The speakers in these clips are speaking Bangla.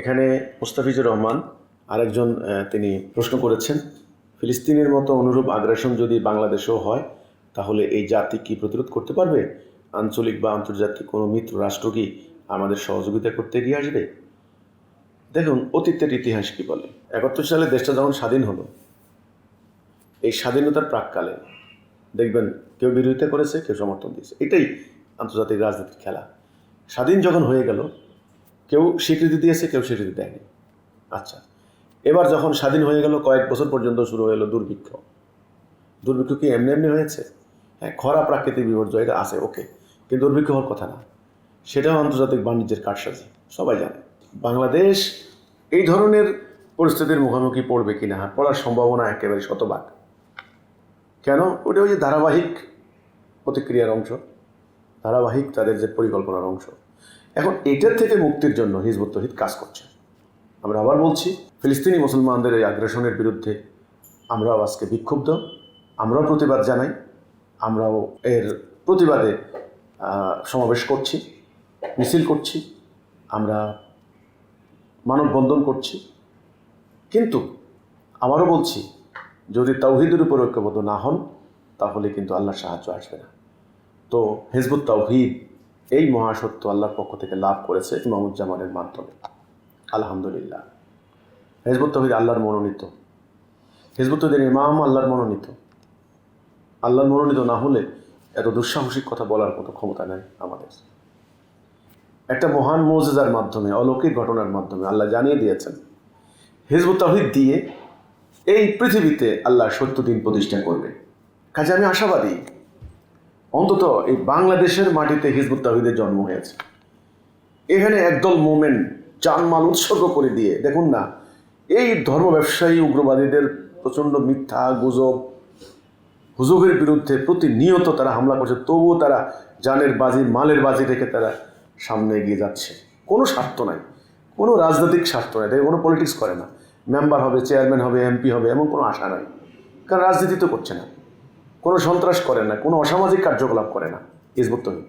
এখানে মুস্তাফিজুর রহমান আরেকজন তিনি প্রশ্ন করেছেন, ফিলিস্তিনের মতো অনুরূপ আগ্রাসন যদি বাংলাদেশেও হয়, তাহলে এই জাতি কি প্রতিরোধ করতে পারবে? আঞ্চলিক বা আন্তর্জাতিক কোনো মিত্র রাষ্ট্র কি আমাদের সহযোগিতা করতে এগিয়ে আসবে? দেখুন, অতীতের ইতিহাস কি বলে? একাত্তর সালে দেশটা যখন স্বাধীন হলো, এই স্বাধীনতার প্রাককালে, দেখবেন কেউ বিরোধিতা করেছে, কেউ সমর্থন দিয়েছে। এটাই আন্তর্জাতিক রাজনীতির খেলা। স্বাধীন যখন হয়ে গেল কেউ স্বীকৃতি দিয়েছে, কেউ স্বীকৃতি দেয়নি। আচ্ছা এবার যখন স্বাধীন হয়ে গেল কয়েক বছর পর্যন্ত শুরু হলো দুর্ভিক্ষ। দুর্ভিক্ষ কি এমনি এমনি হয়েছে? হ্যাঁ খরা প্রাকৃতিক বিপর্যয় এটা আছে, ওকে, কিন্তু দুর্ভিক্ষ হওয়ার কথা না। সেটাও আন্তর্জাতিক বাণিজ্যের কারসাজি, সবাই জানে। বাংলাদেশ এই ধরনের পরিস্থিতির মুখোমুখি পড়বে কি না পড়ার সম্ভাবনা একেবারে শতভাগ। কেন? ওটা ওই যে ধারাবাহিক প্রতিক্রিয়ার অংশ, ধারাবাহিক তাদের যে পরিকল্পনার অংশ। এখন এটার থেকে মুক্তির জন্য হিজবুত তহিদ কাজ করছে। আমরা আবার বলছি, ফিলিস্তিনি মুসলমানদের এই আগ্রাসনের বিরুদ্ধে আমরাও আজকে বিক্ষুব্ধ, আমরাও প্রতিবাদ জানাই, আমরাও এর প্রতিবাদে সমাবেশ করছি, মিছিল করছি, আমরা মানববন্ধন করছি। কিন্তু আবারও বলছি, যদি তাওহিদের উপর ঐক্যবদ্ধ না হন, তাহলে কিন্তু আল্লাহর সাহায্য আসবে না। তো হিজবুত তাওহিদ এই মহাসত্য আল্লাহর পক্ষ থেকে লাভ করেছে ইমামুজ্জামানের মাধ্যমে। আলহামদুলিল্লাহ। হিজবুত তাওহিদ আল্লাহর মনোনীত। হেজবুত তহিদের ইমাম আল্লাহর মনোনীত। আল্লাহর মনোনীত না হলে এত দুঃসাহসিক কথা বলার মতো ক্ষমতা নেই আমাদের। একটা মহান মৌজেজার মাধ্যমে, অলৌকিক ঘটনার মাধ্যমে আল্লাহ জানিয়ে দিয়েছেন, হিজবুত তাহিদ দিয়ে এই পৃথিবীতে আল্লাহ সত্য দিন প্রতিষ্ঠা করবে। কাজে আমি আশাবাদী। অন্তত এই বাংলাদেশের মাটিতে হিজবুত তাহিদের জন্ম হয়েছে। এখানে একদল মোমেন্ট জানমাল উৎসর্গ করে দিয়ে, দেখুন না, এই ধর্ম ব্যবসায়ী উগ্রবাদীদের প্রচণ্ড মিথ্যা, গুজব, হুজুগের বিরুদ্ধে প্রতিনিয়ত তারা হামলা করছে, তবুও তারা জানের বাজি, মালের বাজি রেখে তারা সামনে এগিয়ে যাচ্ছে। কোনো স্বার্থ নাই, কোনো রাজনৈতিক স্বার্থ নাই দেখে কোনো পলিটিক্স করে না। মেম্বার হবে, চেয়ারম্যান হবে, এমপি হবে, এমন কোনো আশা নাই, কারণ রাজনীতি তো করছে না। কোনো সন্ত্রাস করে না, কোনো অসামাজিক কার্যকলাপ করে না, হিজবুত তহিদ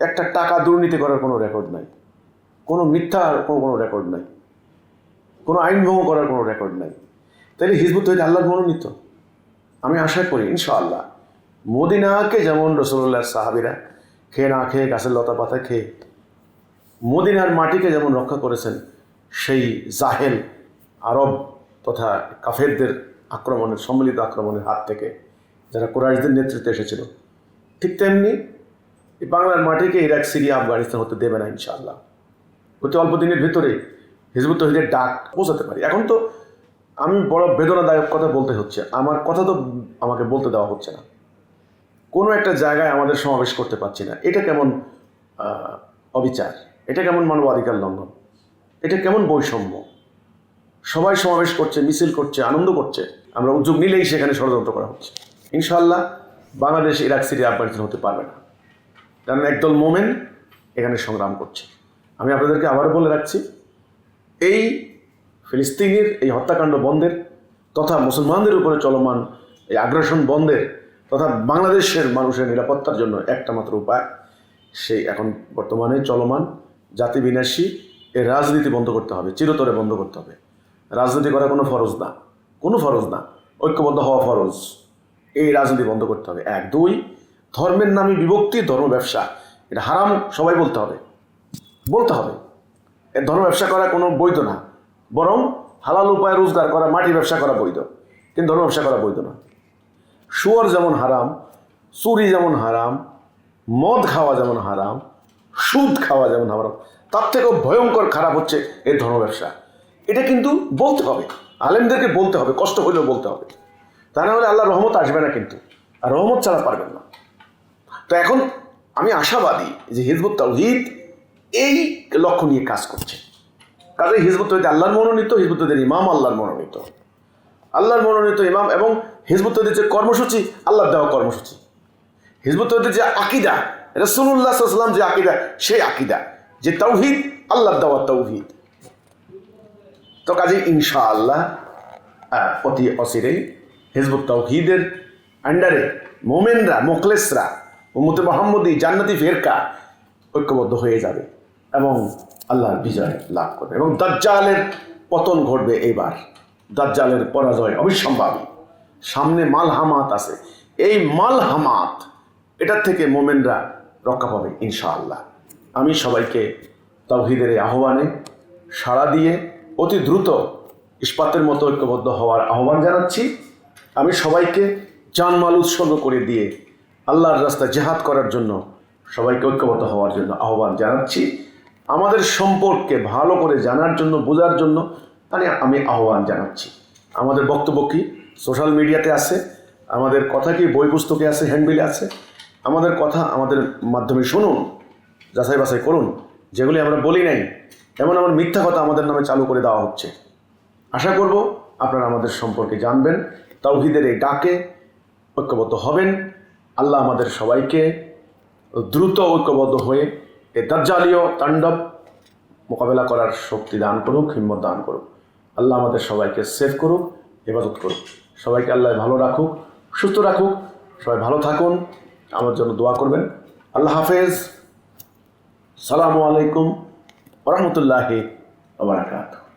একটা টাকা দুর্নীতি করার কোনো রেকর্ড নাই। কোনো মিথ্যা কোনো কোনো রেকর্ড নাই। কোনো আইন ভঙ্গ করার কোনো রেকর্ড নাই। তাইলে হিজবুত তহিদ আল্লাহর মনোনীত। আমি আশা করি, ইনশাআল্লাহ, মদিনাকে যেমন রসুল্লাহর সাহাবিরা খেয়ে না খেয়ে গাছের লতা পাতা খেয়ে মদিনার মাটিকে যেমন রক্ষা করেছেন, সেই জাহেল আরব তথা কাফেরদের আক্রমণের, সম্মিলিত আক্রমণের হাত থেকে যারা কোরআশদের নেতৃত্বে এসেছিল। ঠিক তেমনি এই বাংলার মাটিকে ইরাক, সিরিয়া, আফগানিস্তান হতে দেবে না ইনশাআল্লাহ। অতি অল্প দিনের ভেতরে হিজবুত তহিদের ডাক পৌঁছাতে পারি। এখন তো আমি বড় বেদনাদায়ক কথা বলতে হচ্ছে। আমার কথা তো আমাকে বলতে দেওয়া হচ্ছে না। কোনো একটা জায়গায় আমাদের সমাবেশ করতে পারছি না। এটা কেমন অবিচার? এটা কেমন মানবাধিকার লঙ্ঘন? এটা কেমন বৈষম্য? সবাই সমাবেশ করছে, মিছিল করছে, আনন্দ করছে। আমরা উদ্যোগ নিলেই সেখানে ষড়যন্ত্র করা হচ্ছে। ইনশাআল্লাহ বাংলাদেশ, ইরাক, সিরিয়া, আফগানিস্তান হতে পারবে না। কারণ একদল মোমেন এখানে সংগ্রাম করছে। আমি আপনাদেরকে আবারও বলে রাখছি, এই ফিলিস্তিনের এই হত্যাকাণ্ড বন্ধের তথা মুসলমানদের উপরে চলমান এই আগ্রাসন বন্ধের তথা বাংলাদেশের মানুষের নিরাপত্তার জন্য একটা মাত্র উপায়, সেই এখন বর্তমানে চলমান জাতি বিনাশী এর রাজনীতি বন্ধ করতে হবে, চিরতরে বন্ধ করতে হবে। রাজনীতি করা কোনো ফরজ না, কোনো ফরজ না, ঐক্যবদ্ধ হওয়া ফরজ। এই রাজনীতি বন্ধ করতে হবে। এক, দুই, ধর্মের নামে বিভক্তি, ধর্ম ব্যবসা। এটা হারাম, সবাই বলতে হবে। বলতে হবে। এ ধর্ম ব্যবসা করা কোনো বৈধ না। বরং হালাল উপায়ে রোজগার করা মাটি ব্যবসা করা বৈধ। কিন্তু ধর্ম ব্যবসা করা বৈধ না। শুয়োর যেমন হারাম, চুরি যেমন হারাম, মদ খাওয়া যেমন হারাম, সুদ খাওয়া যেমন হারাম, তার থেকেও ভয়ঙ্কর খারাপ হচ্ছে এই ধর্ম ব্যবসা। এটা কিন্তু বলতে হবে। আলেমদেরকে বলতে হবে, কষ্ট হলেও বলতে হবে। তা না হলে আল্লাহ রহমত আসবে না কিন্তু। আর রহমত ছাড়া পারবেন না। তো এখন আমি আশাবাদী যে হিজবুত তাওহিদ এই লক্ষ্য নিয়ে কাজ করছে। কাজে হিজবুত তহিদ আল্লাহর মনোনীত হিজবুত তহিদের ইমাম আল্লাহর মনোনীত। আল্লাহর মনোনীত ইমাম এবং হিজবুত তহিদের যে কর্মসূচি আল্লাহর দেওয়া কর্মসূচি। হিজবুত তহিদের যে আকিদা রসুল্লাহ সাল্লাম যে আকিদা সেই আকিদা যে তৌহিদ আল্লাহর দেওয়া তৌহিদ তো কাজে ইনশাআল্লাহ আহ, অতি অচিরেই হিজবুত তৌহিদের আন্ডারে মোমেনরা মোখলেসরা উম্মতে মোহাম্মদী, জান্নাতি ফেরকা ঐক্যবদ্ধ হয়ে যাবে এবং আল্লাহর বিজয় লাভ করবে এবং দাজ্জালের পতন ঘটবে এবার। দাজ্জালের পরাজয় অবিসম্ভাবী। সামনে মাল মালহামাত আছে। এই মাল মালহামাত, এটার থেকে মোমেনরা রক্ষা পাবে ইনশাআল্লাহ। আমি সবাইকে তৌহিদের এই আহ্বানে সাড়া দিয়ে অতি দ্রুত ইস্পাতের মতো ঐক্যবদ্ধ হওয়ার আহ্বান জানাচ্ছি। আমি সবাইকে জানমাল উৎসর্গ করে দিয়ে আল্লাহর রাস্তায় জেহাদ করার জন্য সবাইকে ঐক্যবদ্ধ হওয়ার জন্য আহ্বান জানাচ্ছি। আমাদের সম্পর্কে ভালো করে জানার জন্য, বোঝার জন্য মানে আমি আহ্বান জানাচ্ছি। আমাদের বক্তব্য কি? সোশ্যাল মিডিয়াতে আছে, আমাদের কথা কি বই পুস্তকে আছে, হ্যান্ডবিলে আছে? আমাদের কথা আমাদের মাধ্যমে শুনুন, যাচাই বাছাই করুন, যেগুলি আমরা বলি নাই, এমন এমন মিথ্যা কথা আমাদের নামে চালু করে দেওয়া হচ্ছে। আশা করব আপনারা আমাদের সম্পর্কে জানবেন। তাওহিদের এই ডাকে ঐক্যবদ্ধ হবেন। আল্লাহ আমাদের সবাইকে দ্রুত ঐক্যবদ্ধ হয়ে এ দাজ্জালীয় তাণ্ডব মোকাবেলা করার শক্তি দান করুক, হিম্মত দান করুক। আল্লাহ আমাদের সবাইকে সেভ করুক, হেফাজত করুক। সবাইকে আল্লাহ ভালো রাখুক, সুস্থ রাখুক। সবাই ভালো থাকুন। আমার জন্য দোয়া করবেন। আল্লাহ হাফেজ। সালামু আলাইকুম রহমতুল্লাহি ওবরাকাতুহ